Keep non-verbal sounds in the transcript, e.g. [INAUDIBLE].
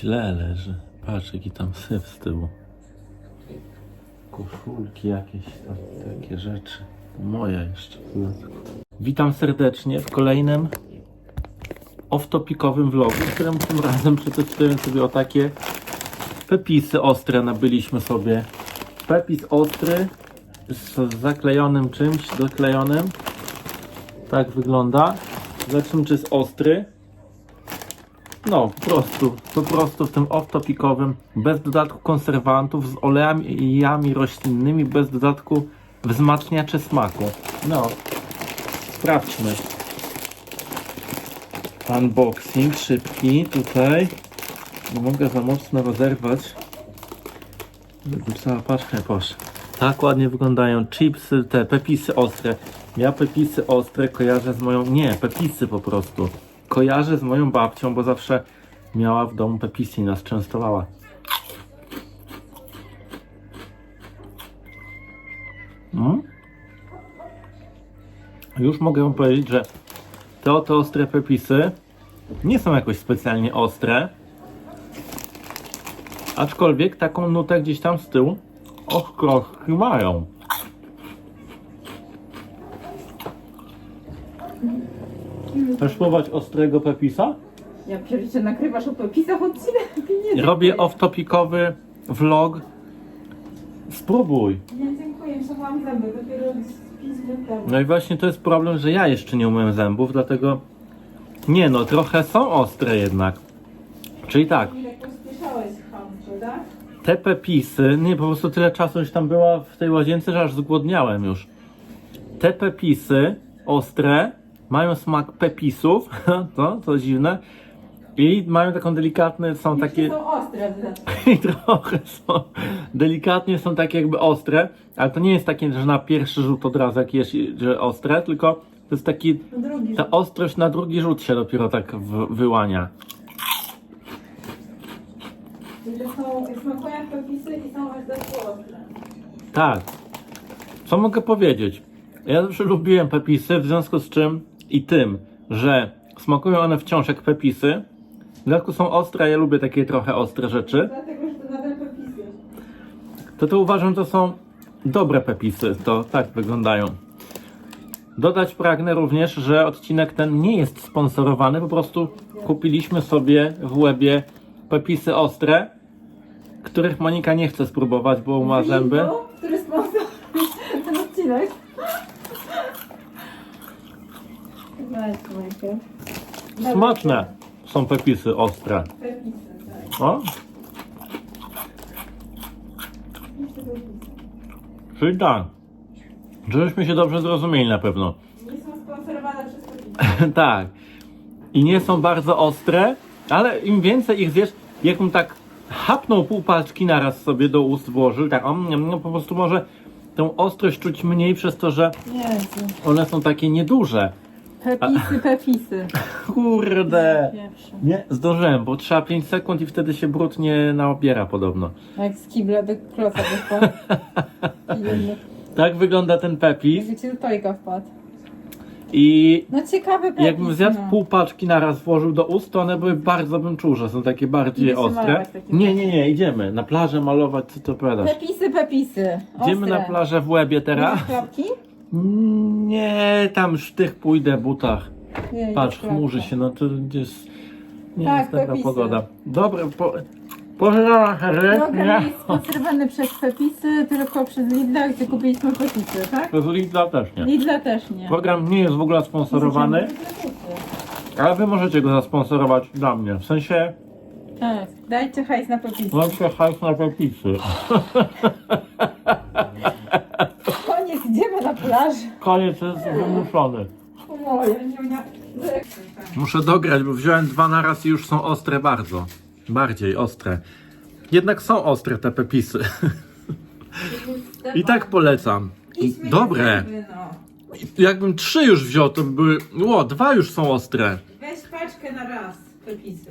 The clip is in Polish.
Źle leży. Patrz, jaki tam syf z tyłu. Koszulki jakieś tam, takie rzeczy. Moja jeszcze. Witam serdecznie w kolejnym off-topikowym vlogu, w którym tym razem przetestuję sobie o takie pepisy ostre nabyliśmy sobie. Pepis ostry z zaklejonym czymś, doklejonym. Tak wygląda. Zobaczymy, czy jest ostry. No, po prostu, po prostu w tym off-topikowym, bez dodatku konserwantów, z olejami roślinnymi, bez dodatku wzmacniaczy smaku. No, sprawdźmy. Unboxing szybki tutaj. Nie mogę za mocno rozerwać. Żeby cała paczka poszła. Tak ładnie wyglądają chipsy, te pepisy ostre. Ja pepisy ostre kojarzę z moją... Nie, pepisy po prostu. Kojarzę z moją babcią, bo zawsze miała w domu pepisy i nas częstowała. No. Już mogę powiedzieć, że te oto ostre pepisy nie są jakoś specjalnie ostre. Aczkolwiek taką nutę gdzieś tam z tyłu ostrości mają. Chcesz spróbować ostrego pepisa? Ja pierdzicie, nagrywasz o pepisach odcinek? Nie, [LAUGHS] Robię off-topicowy vlog. Spróbuj. Nie, dziękuję, że mam zęby, dopiero z 5 minut temu. No i właśnie to jest problem, że ja jeszcze nie umyłem zębów, dlatego... Nie no, trochę są ostre jednak. Czyli tak, Ile pospieszałeś, ham, prawda? te pepisy, nie, po prostu tyle czasu już tam była w tej łazience, że aż zgłodniałem już. Te pepisy ostre mają smak pepisów, [LAUGHS] to, to dziwne, i mają taką delikatne, są takie... Są ostre. [LAUGHS] I trochę są, delikatnie są takie jakby ostre, ale to nie jest takie, że na pierwszy rzut od razu jak jesz, że ostre, tylko to jest taki, drugi. ta ostrość na drugi rzut się dopiero tak w, wyłania. Czyli to są, smakują jak pepisy i są aż dodatkowo ostre. Tak. Co mogę powiedzieć? Ja zawsze lubiłem pepisy, w związku z czym i tym, że smakują one wciąż jak pepisy. W dodatku są ostre, ja lubię takie trochę ostre rzeczy. Dlatego, że to nadal pepisy. To to uważam, że to są dobre pepisy. To tak wyglądają. Dodać pragnę również, że odcinek ten nie jest sponsorowany. Po prostu kupiliśmy sobie w łebie pepisy ostre, których Monika nie chce spróbować, bo ma zęby. Który sponsoruje [LAUGHS] ten odcinek. Smaczne są pepisy ostre. Pepisy, tak. O, czyli tak. Żebyśmy się dobrze zrozumieli na pewno. Nie są sponsorowane przez [LAUGHS] pepisy. tak. I nie są bardzo ostre, ale im więcej ich zjesz, jakbym tak hapnął pół paczki naraz sobie do ust włożył, tak, om, niam, niam, po prostu może tą ostrość czuć mniej przez to, że Jezu. one są takie nieduże. Pepisy, pepisy. [LAUGHS] Kurde. Nie, zdążyłem, bo trzeba 5 sekund i wtedy się brud nie naobiera podobno. Jak z kibla do kloca. I [LAUGHS] Tak wygląda ten pepis Jakby ci do tojka wpadł. i No ciekawy pepis. jakbym zjadł no. pół paczki naraz włożył do ust, to one były bardzo, bym czuł, że są takie bardziej ostre. malować takim Nie, nie, nie, idziemy na plażę malować, co to powiadasz? Pepisy, pepisy. Idziemy Ostre. na plażę w Łebie teraz. Klapki? Nie, tam już w tych pójdę butach. Nie, Patrz, chmurzy się, no to jest... Nie Tak, jest taka pepisy. pogoda. Dobra, po... Harry. Program jest sponsorowany przez pepisy, tylko przez Lidla, gdzie kupiliśmy pepisy, tak? Przez Lidla też nie. Lidla też nie. Program nie jest w ogóle sponsorowany, ale wy możecie go zasponsorować dla mnie. W sensie, Tak, dajcie hajs na pepisy. mam się hajs na pepisy. [LAUGHS] Plażę. Koniec jest wymuszony. Moje. Muszę dograć, bo wziąłem dwa na raz i już są ostre bardzo. Bardziej ostre. Jednak są ostre te pepisy. I tak polecam. Dobre. no. Jakbym trzy już wziął, to by były... Ło, dwa już są ostre. Weź paczkę na raz, pepisy.